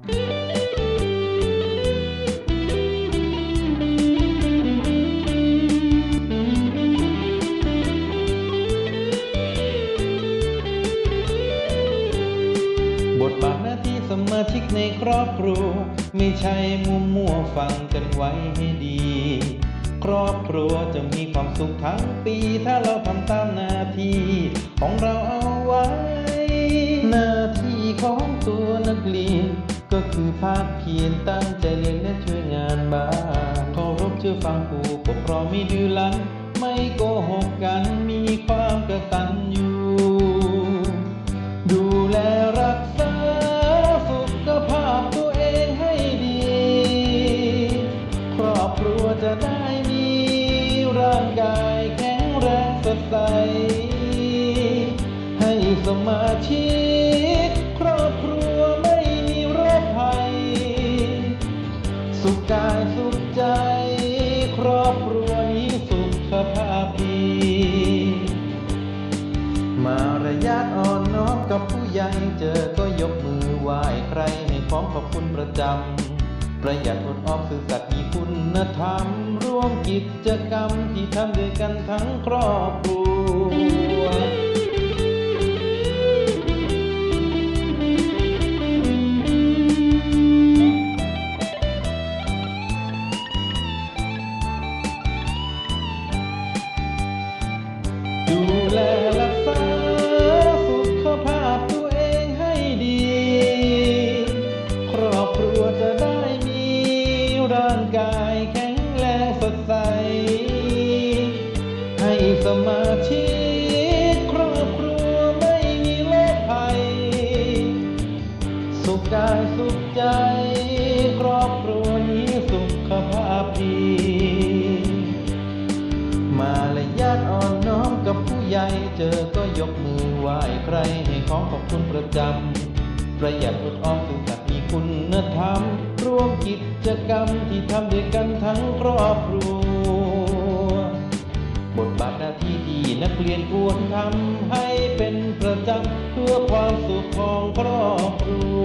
บทบาทหน้าที่สมาชิกในครอบครัว ไม่ใช่มัวมัวๆฟังกันไว้ให้ดี ครอบครัวจะมีความสุขทั้งปี ถ้าเราทำตามหน้าที่ของเราเอา ภาคเพียรตั้งใจเรียนและช่วยงานบ้านเคารพเชื่อฟังผู้ปกครองไม่ดื้อรั้น ไม่โกหกกันมีความกตัญญูดูแลรักษาสุขภาพตัวเองให้ดี ครอบครัวจะได้มีร่างกายแข็งแรงสดใส ให้สมาชิกาติอ่อนน้อมกับผู้ใหญ่เจอก็ยกมือไหว้ใครให้พร้อมขอบคุณประจำ ประหยัดอดออมซื่อสัตย์มีคุณธรรม ร่วมกิจกรรมที่ทำด้วยกันทั้งครอบครัว กายสุขใจ ครอบครัวนี้สุขภาพดี มาละยาตอ่อนน้อมกับผู้ใหญ่เจอก็ยกมือไหว้ใครให้ของขอบคุณประจำ ประหยัดอดออมสุขสัตย์มีคุณธรรม ร่วมกิจกรรมที่ทำด้วยกันทั้งครอบครัว บทบาทหน้าที่ดีนักเรียนควรทำให้เป็นประจำเพื่อความสุขของครอบครัว